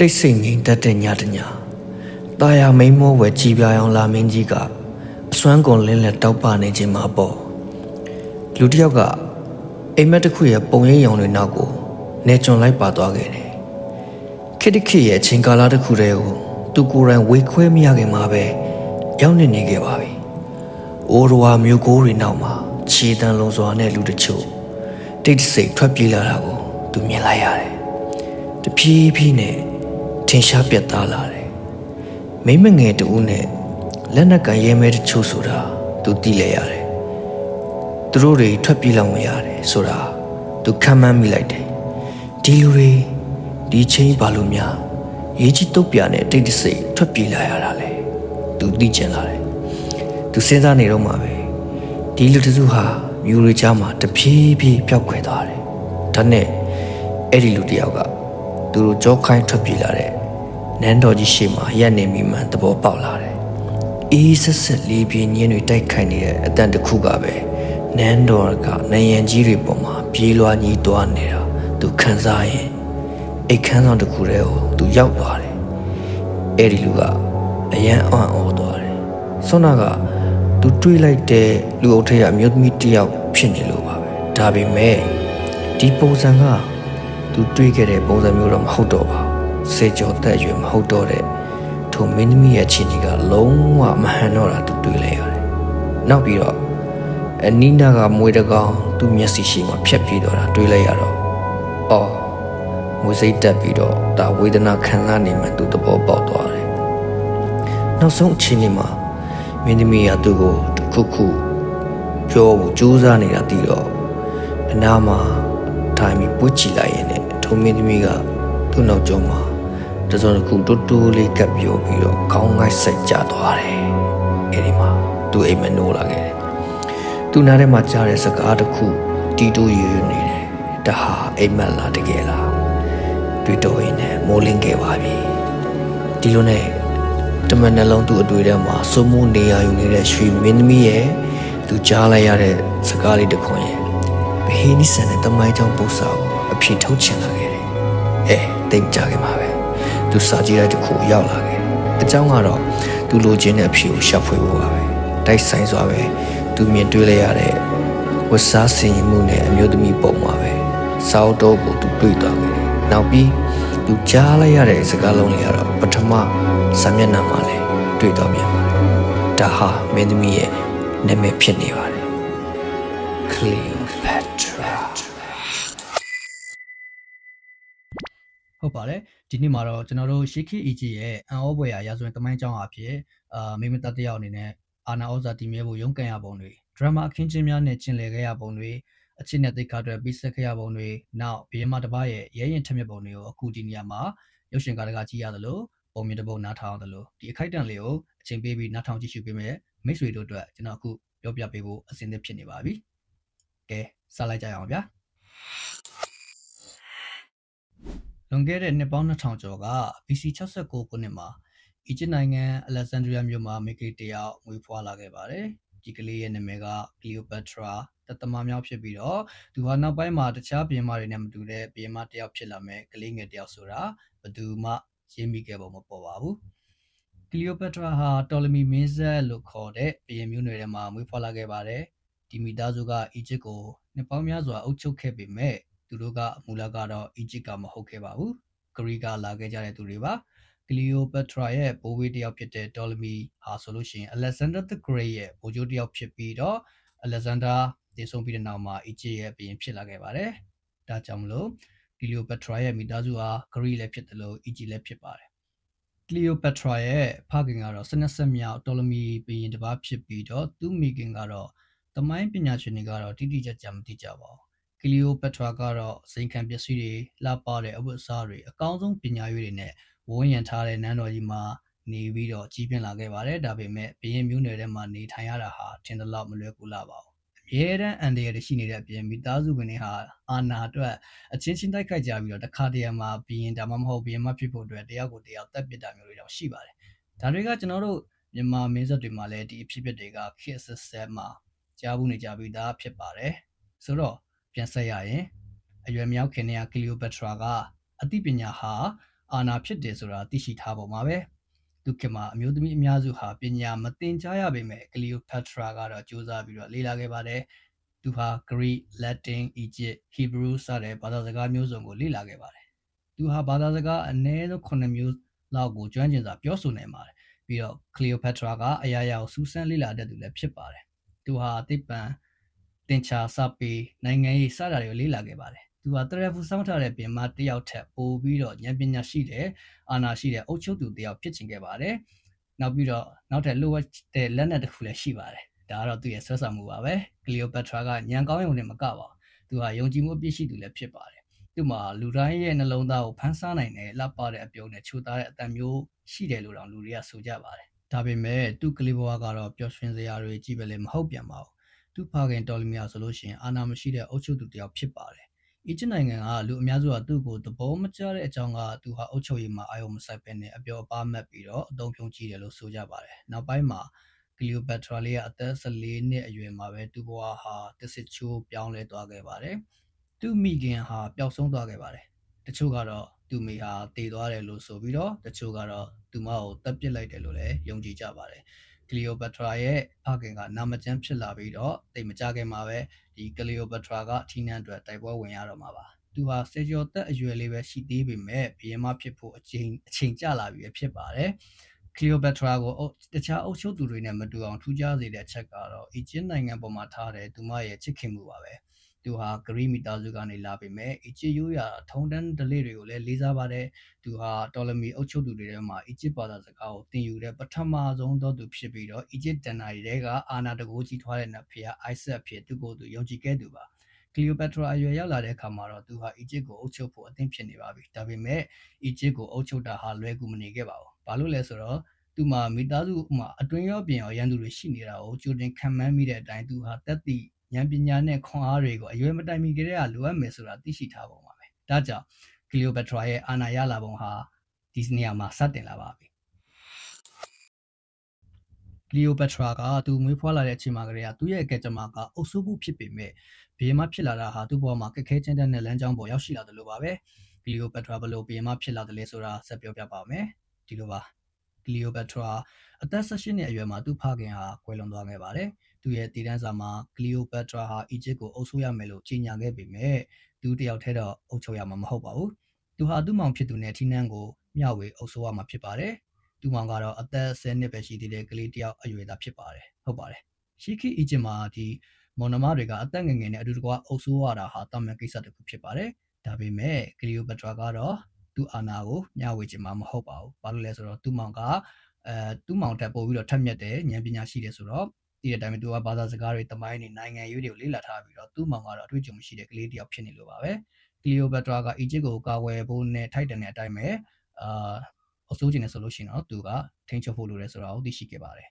တိတ်ဆိတ်ငြိမ်သက်တဲ့ညတစ်ညตาယာမိန်မောဝယ်ကြည်ပြာအောင်လာမင်းကြီးကအစွမ်းကုန်လင်းလက်တောက်ပနေခြင်းမှာပေါ့လူတစ်ယောက်ကအိမ်မက်တစ်ခုရဲ့ပုံရိပ်ရောင်တွေနောက်ကိုနေကြွန်လိုက်ပါသွားခဲ့တယ်ခိတခိရဲ့အချိန်ကာလတစ်ခုတည်းကိုသူကိုယ်တိုင်ဝေခွဲမရခင်မှာပဲရောက်နေနေခဲ့ပါပြီအိုးရဝါမျိုးကိုတွေနောက်မှာခြေတန်းလုံးစွာနဲ့လူတချို့တိတ်တဆိတ်ထွက်ပြေးလာတာကိုသူမြင်လိုက်ရတယ်တဖြည်းဖြည်းနဲ့ထ င်ရှားပြတ်သားလာတယ်မိမ့်မငယ်တူနဲ့လက်နက်ကန်ရဲမဲတချို့ဆိုတာသူသိလဲရတယ်သူတို့တွေထွက်ပြေးလောက်မရတယ်ဆိုတာသူခံမှန်းမိလိုက်တယ်ဒီလူတွေဒီချင်းဘာလို့များရေးကြီးတုတ်ပြနဲ့တိတ်တဆိတ်ထွက်ပြေးလာရတာလဲသူသိကျင်လာတယ်သူစဉ်းစားနေတော့မှပဲဒီလူတစုဟာမြူတွေကြားမှာတဖြည်းဖြည်းပျောက်ခွဲသွားတယ်ဒါနဲ့အဲ့ဒီလူတစ်ယောက်ကသူတို့ကြောခိုင်းထွက်ပြေးလာတဲ့ နန်းတော်ကြီးရှေ့မှာရက်နေမိမှန်သဘောပေါက်လာတယ်အေးဆက်ဆက်လေးပြင်းညင်းတွေတိုက်ခိုက်နေတဲ့အတန်တစ်ခုကပဲနန်းတော်ကနယံကြီးတွေပေါ်မှာပြေးလွှားညီးသွားနေတာသူခံစားရင်အိတ်ခမ်းဆောင်တစ်ခုတည်းကိုသူရောက်သွားတယ်အဲ့ဒီလူကအယံအံ့ဩသွားတယ်ဆွမ်းနာကသူတွေးလိုက်တဲ့လူအုပ်ထက်ကအမျိုးသမီးတစ်ယောက်ဖြစ်နေလို့ပါပဲဒါပေမဲ့ဒီပုံစံကသူတွေးခဲ့တဲ့ပုံစံမျိုးတော့မဟုတ်တော့ပါဘူး စေကျော်သက်အရွယ်မဟုတ်တော့တဲ့ထိုမင်းသမီးရဲ့ချင်းကြီးကလုံးဝမဟန်တော့တာသူတွေးလိုက်ရတယ်နောက်ပြီးတော့အနီးနားကမွေတကောင်သူ့မျက်စိရှိမှဖြတ်ပြေးတော့တာတွေးလိုက်ရတော့အော်မွေစိတ်တက်ပြီးတော့ဒါဝေဒနာခံစားနေမှသူသဘောပေါက်သွားတယ်နောက်ဆုံးအချိန်လေးမှာမင်းသမီးကသူ့ကိုတစ်ခုခုပြောဖို့ကြိုးစားနေတာသိတော့အနားမှာထိုင်ပြီးပွေ့ချလိုက်ရင်လည်းထုံမင်းသမီးကသူ့နောက်ကျောမှာ တစုံတစ်ခုတိုးတိုးလေးကပ်ပြောပြီးတော့ခေါင်းငိုက်ဆက်ကျသွားတယ်အဲဒီမှာသူ့အိမ်မနိုးလာခဲ့တယ်သူနားထဲမှာကြားတဲ့စကားတစ်ခုတီတိုးရွရွနေတယ်ဒါဟာအိမ်မက်လားတကယ်လားတွေ့တော့ရင်လည်းမိုးလင်းခဲ့ပါပြီဒီလိုနဲ့တမန်နှလုံးသူ့အတွေ့ထဲမှာစုံမှုနေရယူနေတဲ့ရွှေမင်းသမီးရဲ့သူကြားလိုက်ရတဲ့စကားလေးတစ်ခွန်းရဲ့ဘဟင်းနိဆန်တဲ့တမိုင်းချောင်းပု္ပ္ပာကိုအဖြစ်ထုတ်ချင်လာခဲ့တယ်။အဲတိတ်ကြခဲ့မှာပဲ။ သူစာကြည့်တဲ့တစ်ခုရောက်လာခဲ့တယ်။အကြောင်းကတော့သူလိုချင်တဲ့အဖြစ်ကိုရှာဖွေဖို့ပါပဲ။တိုက်ဆိုင်စွာပဲသူမြင်တွေ့လိုက်ရတဲ့ဝတ်စားစင်ရင်မှုနဲ့အမျိုးသမီးပုံမှာပဲ။စောက်တော့ကိုသူတွေ့သွားခဲ့တယ်။နောက်ပြီးသူကြားလိုက်ရတဲ့စကားလုံးလေးကတော့ပထမစာမျက်နှာမှာလည်းတွေ့တော့ပြန်ပါတယ်။ဒါဟာမင်းသမီးရဲ့နာမည်ဖြစ်နေပါတယ်။ Cleopatra ပါတယ်ဒီနေ့မှာတော့ကျွန်တော်တို့ရှေးခေတ်အီဂျစ်ရဲ့အန်ဩဘွယ်ရာရာဇဝင်တမိုင်းကြောင်းအဖြစ်အာမိမတတယောက်အနေနဲ့အာနာဩဇာတည်မြဲဖို့ရုန်းကန်ရပုံတွေဒရမာအခင်းချင်းများနဲ့ကျင်လည်ခဲ့ရပုံတွေအချစ်နဲ့သိက္ခာအတွက်ပြီးဆက်ခဲ့ရပုံတွေနောက်ဘီယမတစ်ပါးရဲ့ရဲရင်ထက်မြက်ပုံတွေကိုအခုဒီနေရာမှာရုပ်ရှင်ကားတကာကြည့်ရသလိုပုံမြင်တစ်ပုဒ်နားထောင်ရသလိုဒီအခိုက်အတန့်လေးကိုအချိန်ပေးပြီးနားထောင်ကြည့်ရှုပေးမယ်မိတ်ဆွေတို့အတွက်ကျွန်တော်အခုပြောပြပေးဖို့အစဉ်သင့်ဖြစ်နေပါပြီကဲစလိုက်ကြရအောင်ဗျာ လွန်ခဲ့တဲ့နှစ်ပေါင်း2000ကျော်က BC 69ခုနှစ်မှာအီဂျစ်နိုင်ငံအလက်ဇန်ဒရီးယားမြို့မှာမိတ်ကလေးတစ်ယောက်မွေးဖွားလာခဲ့ပါတယ်။ဒီကလေးရဲ့နာမည်က Cleopatra တသမမြောက်ဖြစ်ပြီးတော့သူဟာနောက်ပိုင်းမှာတခြားဘီယမတွေနဲ့မတူတဲ့ဘီယမတစ်ယောက်ဖြစ်လာမဲ့ကလေးငယ်တစ်ယောက်ဆိုတာဘယ်သူမှရင်းမိခဲ့ပုံမပေါ်ပါဘူး။ Cleopatra ဟာတော်လမီမင်းဆက်လို့ခေါ်တဲ့ဘီယံမျိုးနွယ်ထဲမှာမွေးဖွားလာခဲ့ပါတယ်။ဒီမိသားစုကအီဂျစ်ကိုနှစ်ပေါင်းများစွာအုပ်ချုပ်ခဲ့ပေမဲ့ သူတို့ကမူလကတော့အီဂျစ်ကမဟုတ်ခဲ့ပါဘူးဂရီကလာခဲ့ကြတဲ့သူတွေပါကလီယိုပက်ထရာရဲ့ဘိုးဘေးတစ်ယောက်ဖြစ်တဲ့တော်လမီဟာဆိုလို့ရှိရင် Alexander the Great ရဲ့ဗိုလ်ချုပ်တစ်ယောက်ဖြစ်ပြီးတော့ Alexander တည်ဆုံပြီးတဲ့နောက်မှာအီဂျစ်ရဲ့ဘုရင်ဖြစ်လာခဲ့ပါတယ်ဒါကြောင့်မလို့ကလီယိုပက်ထရာရဲ့မိသားစုဟာဂရီလည်းဖြစ်တယ်လို့အီဂျစ်လည်းဖြစ်ပါတယ်ကလီယိုပက်ထရာရဲ့ဖခင်ကတော့စနက်ဆက်မြောက်တော်လမီဘုရင်တစ်ပါးဖြစ်ပြီးတော့သူ့မိခင်ကတော့တမိုင်းပညာရှင်တွေကတော့တိတိကျကျမသိကြပါဘူး ကီလီယိုပက်ထရာကတော့စိန်ခံပစ္စည်းတွေလှပတဲ့အဝတ်အစားတွေအကောင်းဆုံးပညာရွေးတွေနဲ့ဝန်းရံထားတဲ့နန်းတော်ကြီးမှာနေပြီးတော့ကြီးပြင်းလာခဲ့ပါတယ်ဒါပေမဲ့ဘရင်မျိုးနွယ်ထဲမှာနေထိုင်ရတာဟာထင်သလောက်မလွယ်ကူလာပါဘူးအမြဲတမ်းအန်တရရရှိနေတဲ့အပြင်မိသားစုဝင်တွေဟာအာနာအတွက်အချင်းချင်းတိုက်ခိုက်ကြပြီးတော့တခါတရံမှာဘရင်ဒါမှမဟုတ်ဘရင်မဖြစ်ဖို့အတွက်တယောက်ကိုတယောက်တက်ပစ်တာမျိုးတွေတော့ရှိပါတယ်ဒါတွေကကျွန်တော်တို့မြန်မာမင်းဆက်တွေမှာလည်းဒီအဖြစ်အပျက်တွေကခေတ်ဆက်ဆက်မှာကြားဘူးနေကြပြီးသားဖြစ်ပါတယ်ဆိုတော့ ပြန်ဆက်ရရင်အရွယ်မြောက်ခင်တဲ့ကလီယိုပက်ထရာကအသိပညာဟာအာဏာဖြစ်တယ်ဆိုတာသိရှိထားပုံပါပဲသူခေတ်မှာအမျိုးသမီးအများစုဟာပညာမသင်ကြားရပေမဲ့ကလီယိုပက်ထရာကတော့စူးစမ်းပြီးတော့လေ့လာခဲ့ပါတယ်သူဟာ Greek, Latin, Egypt, Hebrew စတဲ့ဘာသာစကားမျိုးစုံကိုလေ့လာခဲ့ပါတယ်သူဟာဘာသာစကားအနည်းဆုံး9မျိုးလောက်ကိုကျွမ်းကျင်စွာပြောဆိုနိုင်ပါတယ်ပြီးတော့ Cleopatra ကအရာရာကိုစူးစမ်းလေ့လာတတ်သူလည်းဖြစ်ပါတယ်သူဟာသိပ္ပံ တင်ချာစပေနိုင်ငံရေးစတာတွေကိုလေ့လာခဲ့ပါတယ်သူဟာတရဖူစောင်းထားတဲ့ပြင်မှာတယောက်ထက်ပိုပြီးတော့ဉာဏ်ပညာရှိတဲ့အာဏာရှိတဲ့အုပ်ချုပ်သူတယောက်ဖြစ်ချင်ခဲ့ပါတယ်နောက်ပြီးတော့နောက်ထပ်လိုအပ်တဲ့လက်နက်တစ်ခုလည်းရှိပါတယ်ဒါကတော့သူ့ရဲ့ဆွဲဆောင်မှုပါပဲကလီယိုပက်ထရာကညံကောင်းရုံနဲ့မကပါဘူးသူဟာယုံကြည်မှုအပြည့်ရှိသူလည်းဖြစ်ပါတယ်သူ့မှာလူတိုင်းရဲ့နှလုံးသားကိုဖန်ဆားနိုင်တဲ့လှပတဲ့အပြုံးနဲ့ချိုသားတဲ့အတန်မျိုးရှိတယ်လို့တောင်လူတွေကဆိုကြပါတယ်ဒါပေမဲ့သူ့ကလေးဘဝကတော့ပျော်ရွှင်စရာတွေကြီးပဲလေမဟုတ်ပြန်ပါဘူး သူ့ဖခင်တော်လီမီယာဆိုလို့ရှိရင်အာနာမရှိတဲ့အုပ်ချုပ်သူတစ်ယောက်ဖြစ်ပါတယ်အီဂျစ်နိုင်ငံကလူအများစုကသူ့ကိုသဘောမကျတဲ့အကြောင်းကသူဟာအုပ်ချုပ်ရေးမှာအာရုံမစိုက်ပဲနဲ့အပျော်အပါးမက်ပြီးတော့အုံဖြုံကြည့်တယ်လို့ဆိုကြပါတယ်နောက်ပိုင်းမှာကလီယိုပက်ထရာလေးကအသက်14နှစ်အရွယ်မှာပဲသူ့ဘဝဟာတစ်စစ်ချိုးပြောင်းလဲသွားခဲ့ပါတယ်သူ့မိခင်ဟာပျောက်ဆုံးသွားခဲ့ပါတယ်တချို့ကတော့သူ့မိဟာတည်သွားတယ်လို့ဆိုပြီးတော့တချို့ကတော့သူမကိုတပ်ပစ်လိုက်တယ်လို့လည်းယုံကြည်ကြပါတယ် ကလီယိုပက်ထရာရဲ့ဖခင်ကနာမကျန်းဖြစ်လာပြီးတော့တိတ်မကြခင်မှာပဲဒီကလီယိုပက်ထရာကထီနန်းအတွက်တိုက်ပွဲဝင်ရတော့မှာပါသူဟာစေကျော်သက်အရွယ်လေးပဲရှိသေးပေမဲ့ဘီယမဖြစ်ဖို့အချိန်အချိန်ကျလာပြီဖြစ်ပါတယ်ကလီယိုပက်ထရာကိုတခြားအုပ်ချုပ်သူတွေနဲ့မတူအောင်ထူးခြားစေတဲ့အချက်ကတော့အီဂျစ်နိုင်ငံပေါ်မှာထားတဲ့သူမရဲ့ချစ်ခင်မှုပါပဲ သူဟာဂရီမီတာစုကနေလာပေမဲ့အီဂျစ်ရိုးရာထုံတန်းဒလေးတွေကိုလည်းလေးစားပါတယ်သူဟာတော်လမီအုပ်ချုပ်သူတွေထဲမှာအီဂျစ်ဘာသာစကားကိုသင်ယူတဲ့ပထမဆုံးသောသူဖြစ်ပြီးတော့အီဂျစ်တန်နာရီတွေကအာနာတကိုကြီးထွားတဲ့နတ်ဖျားအိုက်ဆက်ဖြစ်သူကိုယ်သူယုံကြည်ခဲ့သူပါကလီယိုပက်ထရာအရွယ်ရောက်လာတဲ့အခါမှာတော့သူဟာအီဂျစ်ကိုအုပ်ချုပ်ဖို့အသင့်ဖြစ်နေပါပြီ။ဒါပေမဲ့အီဂျစ်ကိုအုပ်ချုပ်တာဟာလွယ်ကူမနေခဲ့ပါဘူး။ဘာလို့လဲဆိုတော့သူမှာမိသားစုမှာအတွင်းရောပြင်ရောရန်သူတွေရှိနေတာကိုကြိုတင်ခံမှန်းမိတဲ့အတိုင်းသူဟာတက်သည့် ဉာဏ်ပညာနဲ့ခွန်အားတွေကိုအရွယ်မတိုင်မီကတည်းကလိုအပ်မယ်ဆိုတာသိရှိထားပုံပါပဲ။ဒါကြောင့်ကလီယိုပက်ထရာရဲ့အာဏာရလာပုံဟာဒီနေရာမှာစတင်လာပါပြီ။ကလီယိုပက်ထရာကသူမွေးဖွားလာတဲ့အချိန်မှာကတည်းကသူ့ရဲ့အကဲကြမ္မာကအုပ်စိုးမှုဖြစ်ပေမဲ့ဘီယမဖြစ်လာတာဟာသူ့ဘဝမှာကက်ခဲချင်းတဲ့လမ်းကြောင်းပေါ်ရောက်ရှိလာတယ်လို့ပါပဲကလီယိုပက်ထရာဘလို့ဘီယမဖြစ်လာတယ်လဲဆိုတာဆက်ပြောပြပါမယ်ဒီလိုပါကလီယိုပက်ထရာအသက်18နှစ်အရွယ်မှာသူ့ဖခင်ဟာကွယ်လွန်သွားခဲ့ပါတယ် သူရဲ့တည်တန်းစာမှာကလီယိုပက်ထရာဟာအီဂျစ်ကိုအုပ်စိုးရမယ်လို့ကြေညာခဲ့ပေမဲ့သူတယောက်တည်းတော့အုပ်ချုပ်ရမှာမဟုတ်ပါဘူးသူဟာသူ့မောင်ဖြစ်သူနဲ့ထီနန်းကိုမျှဝေအုပ်စိုးရမှာဖြစ်ပါတယ်သူ့မောင်ကတော့အသက်10နှစ်ပဲရှိသေးတဲ့ကလေးတယောက်အရွယ်သားဖြစ်ပါတယ်ဟုတ်ပါတယ်ရှီခီအီဂျစ်မှာဒီမော်နမတွေကအသက်ငယ်ငယ်နဲ့အတူတကွအုပ်စိုးရတာဟာတာမန်ကိစ္စတစ်ခုဖြစ်ပါတယ်။ဒါပေမဲ့ကလီယိုပက်ထရာကတော့သူ့အာဏာကိုမျှဝေချင်မှာမဟုတ်ပါဘူး။ဘာလို့လဲဆိုတော့သူ့မောင်ကအဲသူ့မောင်တက်ပို့ပြီးတော့ထက်မြက်တဲ့ဉာဏ်ပညာရှိတယ်ဆိုတော့ ဒီတဲ့အတိုင်းပဲသူကဘာသာစကားတွေတမိုင်းတွေနိုင်ငံရေးတွေကိုလေ့လာထားပြီးတော့သူ့မောင်ကတော့အတွေ့အကြုံမရှိတဲ့ကလေးတယောက်ဖြစ်နေလို့ပါပဲ။ကလီယိုပက်ထရာကအီဂျစ်ကိုကာကွယ်ဖို့နဲ့ထိုက်တန်တဲ့အတိုင်းပဲအာအစိုးကျင်နေဆိုလို့ရှိရင်တော့သူကထိန်းချုပ်ဖို့လိုတယ်ဆိုတာကိုသိရှိခဲ့ပါတယ်။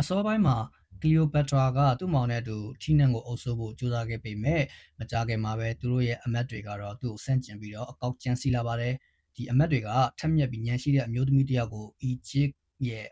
အစောပိုင်းမှာကလီယိုပက်ထရာကသူ့မောင်နဲ့အတူထီနန်ကိုအုပ်စိုးဖို့ကြိုးစားခဲ့ပေမဲ့မကြခင်မှာပဲသူတို့ရဲ့အမတ်တွေကတော့သူ့ကိုဆန့်ကျင်ပြီးတော့အကောက်ကျန်းစီလာပါတယ်ဒီအမတ်တွေကထက်မြက်ပြီးညံရှိတဲ့အမျိုးသမီးတယောက်ကိုအီဂျစ်ရဲ့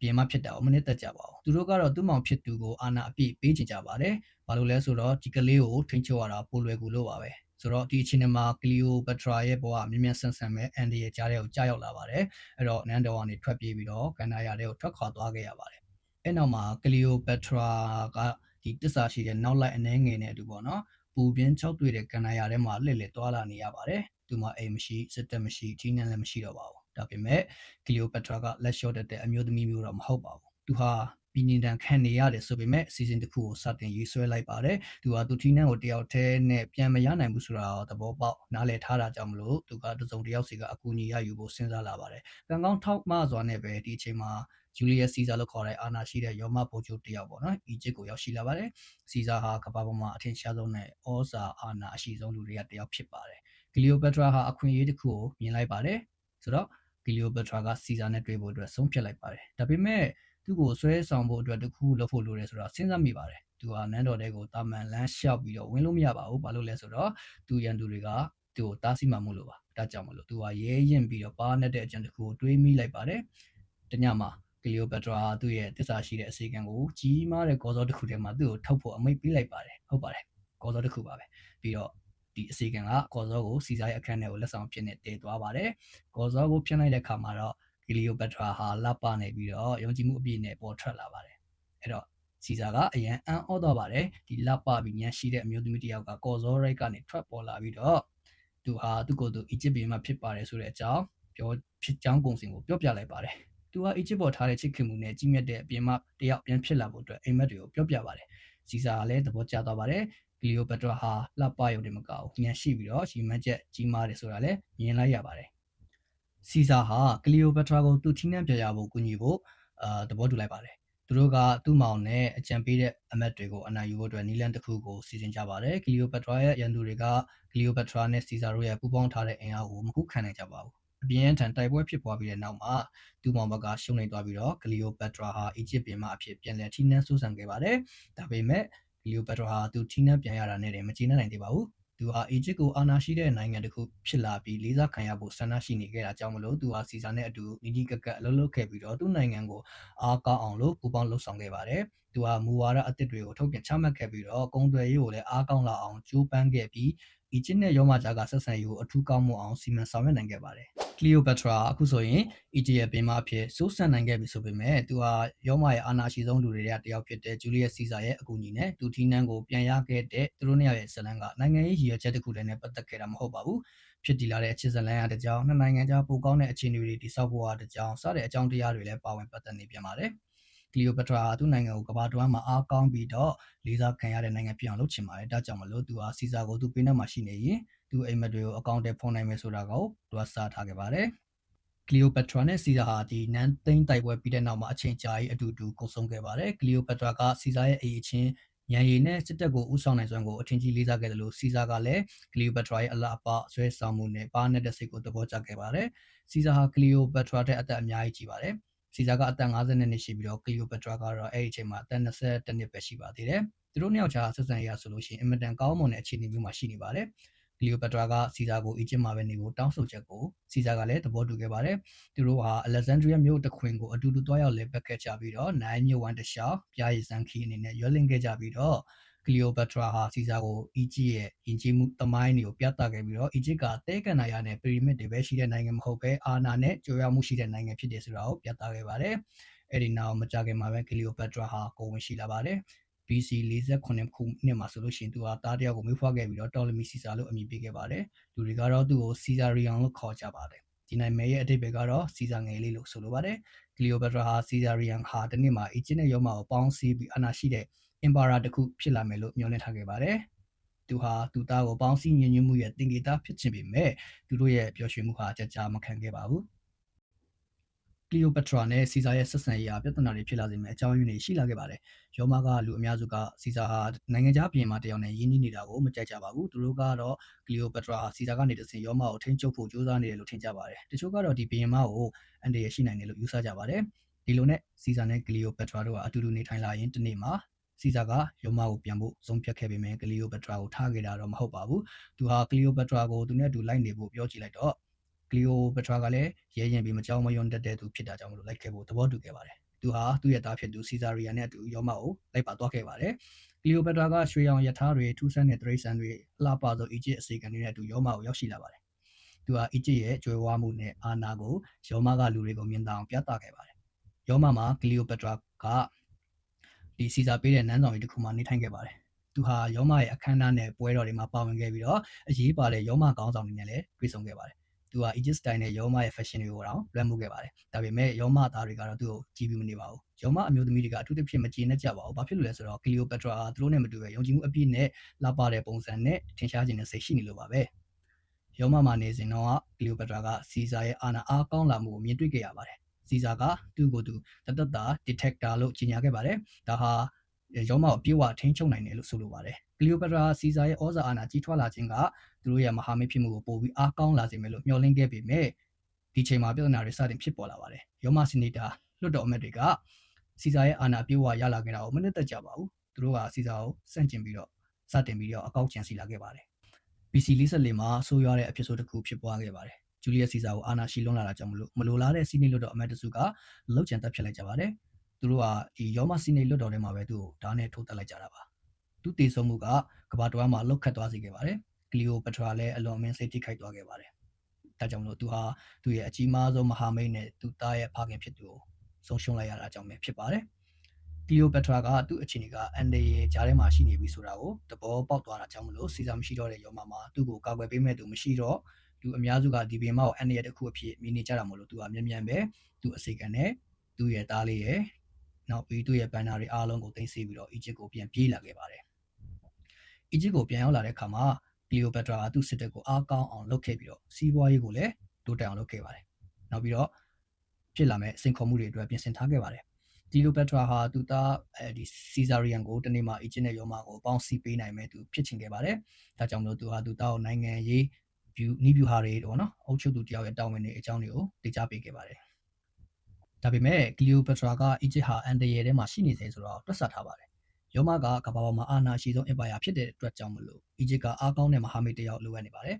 ပြင်မဖြစ်တာကိုမနစ်သက်ကြပါဘူးသူတို့ကတော့သူ့မောင်ဖြစ်သူကိုအာဏာအပြည့်ပေးချင်ကြပါတယ်ဘာလို့လဲဆိုတော့ဒီကလေးကိုထိန်းချုပ်ရတာပိုလွယ်ကူလို့ပါပဲဆိုတော့ဒီအချိန်မှာကလီယိုပက်ထရာရဲ့ဘဝမြင်မြန်ဆန်ဆန်ပဲအန်ဒီရဲ့ကြားထဲကိုကြားရောက်လာပါတယ်အဲ့တော့နန်ဒေါ်ကနေထွက်ပြေးပြီးတော့ကန်နာယာထဲကိုထွက်ခွာသွားခဲ့ရပါတယ်အဲ့နောက်မှာကလီယိုပက်ထရာကဒီတစ္ဆာရှိတဲ့နောက်လိုက်အနေငယ်နဲ့အတူပေါ့နော်ပူပြင်းချောက်တွေ့တဲ့ကန်နာယာထဲမှာလှည့်လည်သွားလာနေရပါတယ်သူမှအိမ်မရှိစစ်တပ်မရှိကြီးနှံလည်းမရှိတော့ပါဘူး ဒါပေမဲ့ကလီယိုပက်ထရာကလက်လျှော့တတ်တဲ့အမျိုးသမီးမျိုးတော့မဟုတ်ပါဘူးသူဟာပြည်နေတံခံနေရတယ်ဆိုပေမဲ့အစီအစဉ်တစ်ခုကိုစတင်ရေးဆွဲလိုက်ပါတယ်သူကသူထီနန်းကိုတယောက်တည်းနဲ့ပြန်မရနိုင်ဘူးဆိုတာသဘောပေါက်နားလည်ထားတာကြောင့်မလို့သူကတစုံတယောက်စီကအကူအညီရယူဖို့စဉ်းစားလာပါတယ်ကံကောင်းထောက်မှစွာနဲ့ပဲဒီအချိန်မှာဂျူလီယက်စီဇာလို့ခေါ်တဲ့အာနာရှိတဲ့ယောမပိုချိုတယောက်ပေါ့နော်အီဂျစ်ကိုရောက်ရှိလာပါတယ်စီဇာဟာကမ္ဘာပေါ်မှာအထင်ရှားဆုံးနဲ့ဩဇာအာဏာအရှိဆုံးလူတွေကတယောက်ဖြစ်ပါတယ်ဂီလီယိုပက်ထရာဟာအခွင့်အရေးတစ်ခုကိုမြင်လိုက်ပါတယ်ဆိုတော့ ဂီလီယိုပက်ထရာကစီဇာနဲ့တွေ့ဖို့အတွက်ဆုံးဖြတ်လိုက်ပါတယ်ဒါပေမဲ့သူ့ကိုဆွဲဆောင်ဖို့အတွက်တခုလုပ်ဖို့လိုတယ်ဆိုတော့စဉ်းစားမိပါတယ်သူဟာနန်းတော်တဲကိုတာမန်လမ်းလျှောက်ပြီးတော့ဝင်လို့မရပါဘူးဘာလို့လဲဆိုတော့သူရန်သူတွေကသူ့ကိုတားဆီးမှမို့လို့ပါဒါကြောင့်မလို့သူဟာရဲရင်ပြီးတော့ပါနဲ့တဲ့အကြံတစ်ခုကိုတွေးမိလိုက်ပါတယ်တညမှာကလီယိုပက်ထရာသူ့ရဲ့တစ္ဆာရှိတဲ့အစီကံကိုကြီးမားတဲ့ကော်စောတစ်ခုထဲမှာသူ့ကိုထုတ်ဖို့အမိန့်ပေးလိုက်ပါတယ်ဟုတ်ပါတယ်ကော်စောတစ်ခုပါပဲပြီးတော့ ဒီဒီအစီကံကကော်ဇောကိုစီဇာရဲ့အခန်းထဲကိုလက်ဆောင်ဖြစ်နေတည်သွားပါတယ်ကော်ဇောကိုဖြစ်လိုက်တဲ့အခါမှာတော့ကီလီယိုပက်ထရာဟာလက်ပနေပြီးတော့ယုံကြည်မှုအပြည့်နဲ့ပေါ်ထွက်လာပါတယ်အဲ့တော့စီဇာကအရန်အံ့ဩတော့ပါတယ်ဒီလက်ပပြီးညံရှိတဲ့အမျိုးသမီးတစ်ယောက်ကကော်ဇောရိုက်ကနေထွက်ပေါ်လာပြီးတော့သူဟာသူ့ကိုယ်သူအီဂျစ်ပြည်မှာဖြစ်ပါတယ်ဆိုတဲ့အကြောင်းပြောဖြစ်ကြောင်းကုံစင်ကိုပြောပြလိုက်ပါတယ်သူဟာအီဂျစ်ပေါ်ထားတဲ့ချစ်ခင်မှုနဲ့ကြီးမြတ်တဲ့အပြင်မှာတယောက်ပြန်ဖြစ်လာဖို့အတွက်အိမ်မက်တွေကိုပြောပြပါတယ်စီဇာကလည်းသဘောကျသွားပါတယ် ကလီယိုပက်ထရာဟာလှပရုံနဲ့မကဘူးညံရှိပြီးတော့ရီမန်းချက်ကြီးမားတယ်ဆိုတာလည်းမြင်လိုက်ရပါတယ်စီဇာဟာကလီယိုပက်ထရာကိုသူထိနှံပြရဖို့ကူညီဖို့အာသဘောတူလိုက်ပါတယ်သူတို့ကသူ့မောင်နဲ့အကြံပေးတဲ့အမတ်တွေကိုအနိုင်ယူဖို့အတွက်နီလန်တစ်ခုကိုစီစဉ်ကြပါတယ်ကလီယိုပက်ထရာရဲ့ရန်သူတွေကကလီယိုပက်ထရာနဲ့စီဇာတို့ရဲ့ပူးပေါင်းထားတဲ့အင်အားကိုမခုခံနိုင်ကြပါဘူးအပြင်းထန်တိုက်ပွဲဖြစ်ပွားပြီးတဲ့နောက်မှာသူ့မောင်ဘက်ကရှုံးနေသွားပြီးတော့ဂလီယိုပက်ထရာဟာအီဂျစ်ပြည်မှာအဖြစ်ပြန်လည်ထိနှံဆူဆန်ခဲ့ပါတယ်။ဒါပေမဲ့ဂ လီယိုပက်ထရာဟာသူထိနှံပြန်ရတာနဲ့တည်းမကျေနပ်နိုင်သေးပါဘူး။သူဟာအီဂျစ်ကိုအာဏာရှိတဲ့နိုင်ငံတစ်ခုဖြစ်လာပြီးလေးစားခံရဖို့ဆန္ဒရှိနေခဲ့တာကြောင့်မလို့သူဟာစီဇာနဲ့အတူနီဒီကကက်အလုပ်လုပ်ခဲ့ပြီးတော့သူ့နိုင်ငံကိုအားကောင်းအောင်လို့ပူးပေါင်းလှုပ်ဆောင်ခဲ့ပါတယ်။သူဟာမူဝါဒအသစ်တွေကိုထုတ်ပြန်ချမှတ်ခဲ့ပြီးတော့ကုန်သွယ်ရေးကိုလည်းအားကောင်းလာအောင်ကြိုးပမ်းခဲ့ပြီး အီဂျစ်နဲ့ရောမဂျာကဆက်ဆံရေးကိုအထူးကောင်းမွန်အောင်စီမံဆောင်ရွက်နိုင်ခဲ့ပါတယ်။ကလီယိုပက်ထရာအခုဆိုရင်အီဂျစ်ရဲ့ပင်မအဖြစ်စိုးစံနိုင်ခဲ့ပြီဆိုပေမဲ့သူဟာရောမရဲ့အာဏာရှိဆုံးလူတွေကတယောက်ဖြစ်တဲ့ဂျူလီယက်စီဇာရဲ့အကူအညီနဲ့ဒူတီနန်ကိုပြန်ရခဲ့တဲ့သူတို့နှစ်ယောက်ရဲ့ဇလန်ကနိုင်ငံရေးရည်ရွယ်ချက်တစ်ခုတည်းနဲ့ပတ်သက်ခဲ့တာမဟုတ်ပါဘူး။ဖြစ်တည်လာတဲ့အချစ်ဇလန်ရတဲ့ကြောင်းနှစ်နိုင်ငံကြားပိုကောင်းတဲ့အခြေအနေတွေတိစောက်ဖို့ရတဲ့ကြောင်းစတဲ့အကြောင်းတရားတွေလည်းပါဝင်ပတ်သက်နေပြန်ပါတယ်။ ကလီယိုပက်ထရာသူ့နိုင်ငံကိုကမ္ဘာတွင်းမှာအားကောင်းပြီးတော့လေးစားခံရတဲ့နိုင်ငံဖြစ်အောင်လုပ်ချင်ပါတယ်။ဒါကြောင့်မလို့သူဟာစီဇာကိုသူ့ပေးနှက်မှာရှိနေရင်သူအိမ်မက်တွေကိုအကောင့်ထဲဖုန်းနိုင်မယ်ဆိုတာကိုသူကစားထားခဲ့ပါတယ်။ကလီယိုပက်ထရာနဲ့စီဇာဟာဒီနန်သိန်းတိုက်ပွဲပြီးတဲ့နောက်မှာအချိန်ကြာကြီးအတူတူကုန်ဆုံးခဲ့ပါတယ်။ကလီယိုပက်ထရာကစီဇာရဲ့အရေးချင်းရန်ရည်နဲ့စစ်တပ်ကိုဥဆောင်နိုင်စွမ်းကိုအထင်ကြီးလေးစားခဲ့တယ်လို့စီဇာကလည်းကလီယိုပက်ထရာရဲ့အလားအပဆွဲဆောင်မှုနဲ့ပါနဲ့တဲ့စိတ်ကိုသဘောကျခဲ့ပါတယ်။စီဇာဟာကလီယိုပက်ထရာတဲ့အသက်အများကြီးကြီးပါတယ်။ စီဇာကအသက်50နှစ်ရှိပြီးတော့ကလီယိုပက်ထရာကတော့အဲ့ဒီအချိန်မှာအသက်21နှစ်ပဲရှိပါသေးတယ်။သူတို့နှစ်ယောက်ကြားဆက်ဆံရေးရဆိုလို့ရှိရင်အင်မတန်ကောင်းမွန်တဲ့အခြေအနေမျိုးမှာရှိနေပါတယ်။ကလီယိုပက်ထရာကစီဇာကိုအီဂျစ်မှာပဲနေဖို့တောင်းဆိုချက်ကိုစီဇာကလည်းသဘောတူခဲ့ပါတယ်။သူတို့ဟာအလက်ဇန်ဒရီးယားမြို့တစ်ခွင်ကိုအတူတူတွားရောက်လဲပတ်ခဲ့ကြပြီးတော့နိုင်မြို့ဝန်တခြားပြားရည်စံခီအနေနဲ့ရွက်လင့်ခဲ့ကြပြီးတော့ ကလီယိုပက်ထရာဟာစီဇာကိုအီဂျစ်ရဲ့ယဉ်ကျေးမှုသမိုင်းတွေကိုပြသခဲ့ပြီးတော့အီဂျစ်ကတဲကန်နာယာနဲ့ပီရမစ်တွေပဲရှိတဲ့နိုင်ငံမဟုတ်ပဲအာနာနဲ့ကြွယ်ဝမှုရှိတဲ့နိုင်ငံဖြစ်တယ်ဆိုတာကိုပြသခဲ့ပါတယ်။အဲ့ဒီနောက်မကြခင်မှာပဲကလီယိုပက်ထရာဟာကိုဝင်ရှိလာပါတယ်။ BC 48ခုနှစ်မှာဆိုလို့ရှိရင်သူဟာတားတယောက်ကိုမွေးဖွားခဲ့ပြီးတော့တော်လမီစီဇာလို့အမည်ပေးခဲ့ပါတယ်။လူတွေကတော့သူ့ကိုစီဇာရီယန်လို့ခေါ်ကြပါတယ်။ဒီနိုင်မဲရဲ့အတိတ်ပဲကတော့စီဇာငယ်လေးလို့ဆိုလိုပါတယ်။ကလီယိုပက်ထရာဟာစီဇာရီယန်ဟာတနေ့မှာအီဂျစ်နဲ့ရောမကိုပေါင်းစည်းပြီးအာဏာရှိတဲ့ Emperor တစ်ခုဖြစ်လာမယ်လို့မျှော်လင့်ထားခဲ့ပါတယ်။သူဟာသူသားကိုပေါင်းစည်းညင်ညွတ်မှုရဲ့တင်ကေတာဖြစ်ခြင်းပေမဲ့သူတို့ရဲ့ပျော်ရွှင်မှုဟာကြကြမခံခဲ့ပါဘူး။ကလီယိုပက်ထရာနဲ့စီဇာရဲ့ဆက်ဆံရေးဟာပြဿနာတွေဖြစ်လာစေမယ့်အကြောင်းရင်းတွေရှိလာခဲ့ပါတယ်။ရောမကလူအများစုကစီဇာဟာနိုင်ငံခြားပြည်မှာတယောက်နဲ့ယင်းနှီးနေတာကိုမကြိုက်ကြပါဘူး။သူတို့ကတော့ကလီယိုပက်ထရာဟာစီဇာကနေတဆင်ရောမကိုထိန်းချုပ်ဖို့ကြိုးစားနေတယ်လို့ထင်ကြပါတယ်။တချို့ကတော့ဒီဘီယင်မကိုအန်ဒီရရှိနိုင်တယ်လို့ယူဆကြပါတယ်။ဒီလိုနဲ့စီဇာနဲ့ကလီယိုပက်ထရာတို့ကအတူတူနေထိုင်လာရင်တနေ့မှာ စီဇာကရောမကိုပြန်ဖို့ဆုံးဖြတ်ခဲ့ပေမဲ့ကလီယိုပက်ထရာကိုထားခဲ့တာတော့မဟုတ်ပါဘူး။သူဟာကလီယိုပက်ထရာကိုသူနဲ့အတူလိုက်နေဖို့ပြောကြည့်လိုက်တော့ကလီယိုပက်ထရာကလည်းရဲရင်ပြီးမကြောက်မရွံ့တတ်တဲ့သူဖြစ်တာကြောင့်မလို့လိုက်ခဲ့ဖို့သဘောတူခဲ့ပါတယ်။သူဟာသူ့ရဲ့သားဖြစ်သူစီဇာရီယာနဲ့အတူရောမကိုလိုက်ပါသွားခဲ့ပါတယ်။ကလီယိုပက်ထရာကရွှေရောင်ရထားတွေထူးဆန်းတဲ့တရိတ်ဆန်တွေအလှပဆုံးအီဂျစ်အစီအကံတွေနဲ့အတူရောမကိုရောက်ရှိလာပါတယ်။သူဟာအီဂျစ်ရဲ့ကြွယ်ဝမှုနဲ့အာဏာကိုရောမကလူတွေကိုမြင်သာအောင်ပြသခဲ့ပါတယ်။ရောမမှာကလီယိုပက်ထရာက ဒီစီဇာပေးတဲ့နန်းဆောင်ကြီးတစ်ခုမှာနေထိုင်ခဲ့ပါတယ်။သူဟာရောမရဲ့အခမ်းအနားနဲ့ပွဲတော်တွေမှာပါဝင်ခဲ့ပြီးတော့အရေးပါတဲ့ရောမကောင်းဆောင်တွေနဲ့လည်းတွေ့ဆုံခဲ့ပါတယ်။သူဟာ Egypt style နဲ့ရောမရဲ့ fashion တွေကိုတော့လွှမ်းမိုးခဲ့ပါတယ်။ဒါပေမဲ့ရောမသားတွေကတော့သူ့ကိုကြည့်ပြီးမနေပါဘူး။ရောမအမျိုးသမီးတွေကအထူးသဖြင့်မကျေနပ်ကြပါဘူး။ဘာဖြစ်လို့လဲဆိုတော့ Cleopatra ဟာသူတို့နဲ့မတူပဲယုံကြည်မှုအပြည့်နဲ့လှပတဲ့ပုံစံနဲ့ထင်ရှားခြင်းနဲ့စိတ်ရှိနေလို့ပါပဲ။ရောမမှာနေစဉ်တော့ Cleopatra ကစီဇာရဲ့အာဏာအားကောင်းလာမှုကိုမြင်တွေ့ခဲ့ရပါတယ်။ စီဇာကသူ့ကိုယ်သူတသက်တာ detector လို့ကြီးညာခဲ့ပါတယ်။ဒါဟာရောမကိုပြေဝထိန်းချုပ်နိုင်တယ်လို့ဆိုလိုပါတယ်။ကလီယိုပက်ထရာစီဇာရဲ့ဩဇာအာဏာကြီးထွားလာခြင်းကသူတို့ရဲ့မဟာမိတ်ဖြစ်မှုကိုပိုပြီးအားကောင်းလာစေမယ်လို့မျှော်လင့်ခဲ့ပေမဲ့ဒီချိန်မှာပြဿနာတွေစတင်ဖြစ်ပေါ်လာပါတယ်။ရောမစီနီတာလွှတ်တော်အမတ်တွေကစီဇာရဲ့အာဏာပြေဝရလာခဲ့တာကိုမနစ်သက်ကြပါဘူး။သူတို့ကစီဇာကိုစန့်ကျင်ပြီးတော့စတင်ပြီးတော့အကောက်ချန်စီလာခဲ့ပါတယ်။ BC 44မှာဆိုးရွားတဲ့အဖြစ်ဆိုးတစ်ခုဖြစ်ပွားခဲ့ပါတယ်။ ဂျူလီယက်စီဇာကိုအာဏာရှိလွန်းလာတာကြောင့်မလို့မလိုလားတဲ့စီနီလွတ်တော်အမတ်တစုကလှုပ်ချန်တက်ဖြစ်လိုက်ကြပါတယ်။သူတို့ကဒီရောမစီနီလွတ်တော်ထဲမှာပဲသူ့ကိုဓာတ်နဲ့ထိုးတက်လိုက်ကြတာပါ။သူတည်ဆုံမှုကကဘာတော်မှာလှုပ်ခတ်သွားစေခဲ့ပါတယ်ကလီယိုပထရာလည်းအလွန်အမင်းစိတ်ထိခိုက်သွားခဲ့ပါတယ်ဒါကြောင့်မလို့သူဟာသူ့ရဲ့အကြီးမားဆုံးမဟာမိတ်နဲ့သူသားရဲ့ဖခင်ဖြစ်သူကိုဆုံးရှုံးလိုက်ရတာကြောင့်ပဲဖြစ်ပါတယ်ကလီယိုပထရာကသူ့အခြေအနေကအန်ဒေရဲ့ဂျားထဲမှာရှိနေပြီဆိုတာကိုသဘောပေါက်သွားတာကြောင့်မလို့စီစာမရှိတော့တဲ့ရောမမှာသူ့ကိုကာကွယ်ပေးမဲ့သူမရှိတော့ လူအများစုကဒီပင်မကိုအန်ရဲ့တစ်ခုအဖြစ်မြင်နေကြတာမလို့သူကမြန်မြန်ပဲသူ့အစိတ်ကနဲ့သူ့ရဲ့သားလေးရဲ့နောက်ပြီးသူ့ရဲ့ဘန်နာတွေအားလုံးကိုတင်စီပြီးတော့အီဂျစ်ကိုပြန်ပြေးလာခဲ့ပါတယ်အီဂျစ်ကိုပြန်ရောက်လာတဲ့အခါမှာကလီယိုပက်ထရာကသူ့စစ်တပ်ကိုအားကောင်းအောင်လုပ်ခဲ့ပြီးတော့စီးပွားရေးကိုလည်းတိုးတက်အောင်လုပ်ခဲ့ပါတယ်နောက်ပြီးတော့ဖြစ်လာမဲ့စိန်ခေါ်မှုတွေအတွက်ပြင်ဆင်ထားခဲ့ပါတယ်ဒီလိုပက်ထရာဟာသူသားအဲဒီစီဇာရီယန်ကိုတနေ့မှအီဂျစ်နဲ့ရောမကိုပေါင်းစည်းပေးနိုင်မဲ့သူဖြစ်ချင်ခဲ့ပါတယ်ဒါကြောင့်မလို့သူဟာသူသားကိုနိုင်ငံရေး view နီး view ဟာတွေပေါ့နော်အုပ်ချုပ်သူတယောက်ရဲ့တာဝန်တွေအကြောင်းတွေကိုသိကြပေးခဲ့ပါတယ်ဒါပေမဲ့ကလီယိုပက်ထရာကအီဂျစ်ဟာအန်တရယ်ထဲမှာရှိနေစေဆိုတော့တွက်ဆထားပါတယ်ရောမကကမ္ဘာပေါ်မှာအာဏာရှိဆုံး empire ဖြစ်တဲ့အတွက်ကြောင့်မလို့အီဂျစ်ကအားကောင်းတဲ့မဟာမိတ်တယောက်လိုအပ်နေပါတယ်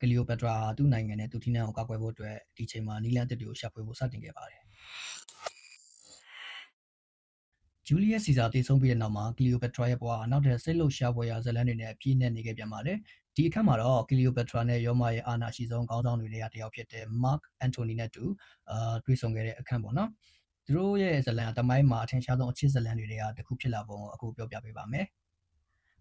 ကလီယိုပက်ထရာဟာသူ့နိုင်ငံနဲ့သူထိနှံကိုကာကွယ်ဖို့အတွက်ဒီချိန်မှာနီလန်တစ်တွေကိုရှာဖွေဖို့စတင်ခဲ့ပါတယ်ဂျူလီယက်စီဇာတည်ဆုံးပြီးတဲ့နောက်မှာကလီယိုပက်ထရာရဲ့ဘဝဟာနောက်ထပ်စိတ်လှုပ်ရှားပွဲရာဇလန်းတွေနဲ့ပြည့်နေနေခဲ့ပြန်ပါတယ် ဒီအခါမှာတော့ကလီယိုပက်ထရာနဲ့ယောမရဲ့အာနာရှိဆုံးခေါင်းဆောင်တွေတွေကတယောက်ဖြစ်တဲ့ Mark Antony နဲ့တူအာတွေ့ဆုံခဲ့တဲ့အခန်းပေါ့နော်သူတို့ရဲ့ဇလန်တမိုင်းမှာအထင်ရှားဆုံးအချစ်ဇလန်တွေတွေကတခုဖြစ်လာပုံကိုအခုပြောပြပေးပါမယ်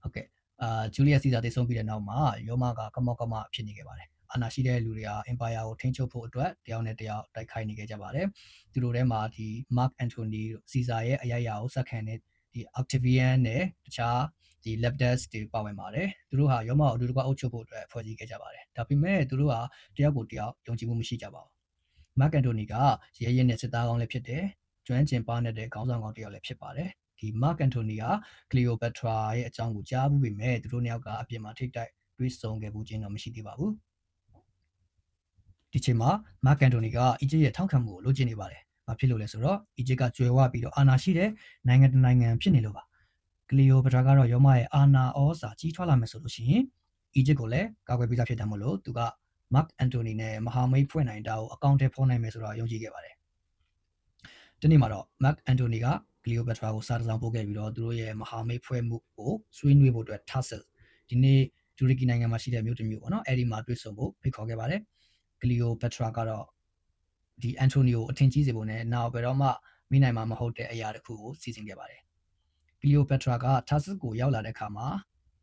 ဟုတ်ကဲ့အာဂျူလီယက်စီဇာတည်ဆုံးပြီးတဲ့နောက်မှာယောမကကမောက်ကမဖြစ်နေခဲ့ပါတယ်အာနာရှိတဲ့လူတွေက Empire ကိုထိန်းချုပ်ဖို့အတွက်တယောက်နဲ့တယောက်တိုက်ခိုက်နေခဲ့ကြပါတယ်သူတို့ထဲမှာဒီ Mark Antony Caesar ရဲ့အရာရာကိုစက္ကန့်နဲ့ ဒီ Octavian နဲ့တခြားဒီ Lepidus တွေပါဝင်ပါတယ်သူတို့ဟာရောမအတူတကွအုပ်ချုပ်ဖို့အတွက်ဖွဲ့စည်းခဲ့ကြပါတယ်ဒါပေမဲ့သူတို့ဟာတယောက်ကိုတယောက်ယုံကြည်မှုမရှိကြပါဘူး Mark Antony ကရဲရဲနဲ့စစ်သားကောင်းလည်းဖြစ်တယ်ကျွမ်းကျင်ပါနေတဲ့ခေါင်းဆောင်ကောင်းတယောက်လည်းဖြစ်ပါတယ်ဒီ Mark Antony က Cleopatra ရဲ့အကြောင်းကိုကြားဘူးပေမဲ့သူတို့နှစ်ယောက်ကအပြင်မှာထိတ်တိုက်တွေးဆုံခဲ့မှုချင်းတော့မရှိသေးပါဘူးဒီချိန်မှာ Mark Antony ကအီဂျစ်ရဲ့ထောက်ခံမှုကိုလိုချင်နေပါတယ်။ ဘာဖြစ်လို့လဲဆိုတော့အီဂျစ်ကကျွယ်ဝပြီးတော့အာဏာရှိတဲ့နိုင်ငံတစ်နိုင်ငံဖြစ်နေလို့ပါ။ကလီယိုပထရာကတော့ရောမရဲ့အာဏာဩဇာကြီးထွားလာမယ်ဆိုလို့ရှိရင်အီဂျစ်ကိုလည်းကာကွယ်ပေးသားဖြစ်တယ်မလို့သူက Mark Antony နဲ့မဟာမိတ်ဖွဲ့နိုင်တာကိုအကောင့်ထဲဖော်နိုင်မယ်ဆိုတော့ယုံကြည်ခဲ့ပါတယ်။ဒီနေ့မှာတော့ Mark Antony ကကလီယိုပထရာကိုစာတစောင်ပို့ခဲ့ပြီးတော့သူတို့ရဲ့မဟာမိတ်ဖွဲ့မှုကိုဆွေးနွေးဖို့အတွက် Tassel ဒီနေ့တူရကီနိုင်ငံမှာရှိတဲ့မြို့တစ်မြို့ပေါ့နော်အဲ့ဒီမှာတွေ့ဆုံဖို့ဖိတ်ခေါ်ခဲ့ပါတယ်။ကလီယိုပက်ထရာကတော့ ဒီအန်တိုနီယိုအထင်ကြီးစေဖို့နဲ့နောက်ဘယ်တော့မှမိနိုင်မှာမဟုတ်တဲ့အရာတစ်ခုကိုစီစဉ်ခဲ့ပါတယ်။ကလီယိုပက်ထရာကထားစစ်ကိုရောက်လာတဲ့အခါမှာ